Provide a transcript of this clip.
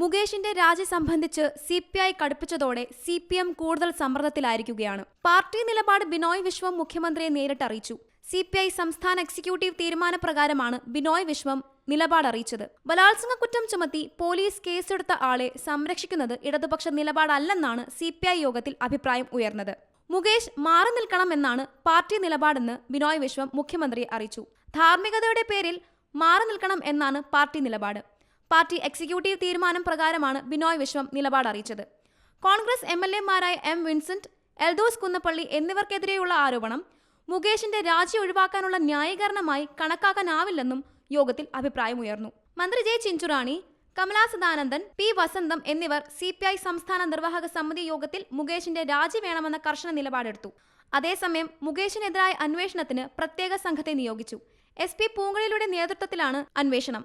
മുകേഷിന്റെ രാജി സംബന്ധിച്ച് സി പി ഐ കടുപ്പിച്ചതോടെ സി പി എം കൂടുതൽ സമ്മർദ്ദത്തിലായിരിക്കുകയാണ്. പാർട്ടി നിലപാട് ബിനോയ് വിശ്വം മുഖ്യമന്ത്രിയെ നേരിട്ട് അറിയിച്ചു. സി പി ഐ സംസ്ഥാന എക്സിക്യൂട്ടീവ് തീരുമാനപ്രകാരമാണ് ബിനോയ് വിശ്വം നിലപാട് അറിയിച്ചത്. ബലാത്സംഗ കുറ്റം ചുമത്തി പോലീസ് കേസെടുത്ത ആളെ സംരക്ഷിക്കുന്നത് ഇടതുപക്ഷ നിലപാടല്ലെന്നാണ് സി പി ഐ യോഗത്തിൽ അഭിപ്രായം ഉയർന്നത്. മുകേഷ് മാറി നിൽക്കണമെന്നാണ് പാർട്ടി നിലപാടെന്ന് ബിനോയ് വിശ്വം മുഖ്യമന്ത്രിയെ അറിയിച്ചു. ധാർമ്മികതയുടെ പേരിൽ മാറി നിൽക്കണം എന്നാണ് പാർട്ടി നിലപാട്. പാർട്ടി എക്സിക്യൂട്ടീവ് തീരുമാനം പ്രകാരമാണ് ബിനോയ് വിശ്വം നിലപാട് അറിയിച്ചത്. കോൺഗ്രസ് എം എൽ എമാരായ എം വിൻസെന്റ് എൽദോസ് കുന്നപ്പള്ളി എന്നിവർക്കെതിരെയുള്ള ആരോപണം മുകേഷിന്റെ രാജി ഒഴിവാക്കാനുള്ള ന്യായീകരണമായി കണക്കാക്കാനാവില്ലെന്നും യോഗത്തിൽ അഭിപ്രായമുയർന്നു. മന്ത്രി ജെ ചിഞ്ചുറാണി കമലാ സദാനന്ദൻ പി വസന്തം എന്നിവർ സി പി ഐ സംസ്ഥാന നിർവാഹക സമിതി യോഗത്തിൽ മുകേഷിന്റെ രാജി വേണമെന്ന കർശന നിലപാടെടുത്തു. അതേസമയം മുകേഷിനെതിരായ അന്വേഷണത്തിന് പ്രത്യേക സംഘത്തെ നിയോഗിച്ചു. എസ് പി പൂങ്കളിയുടെ നേതൃത്വത്തിലാണ് അന്വേഷണം.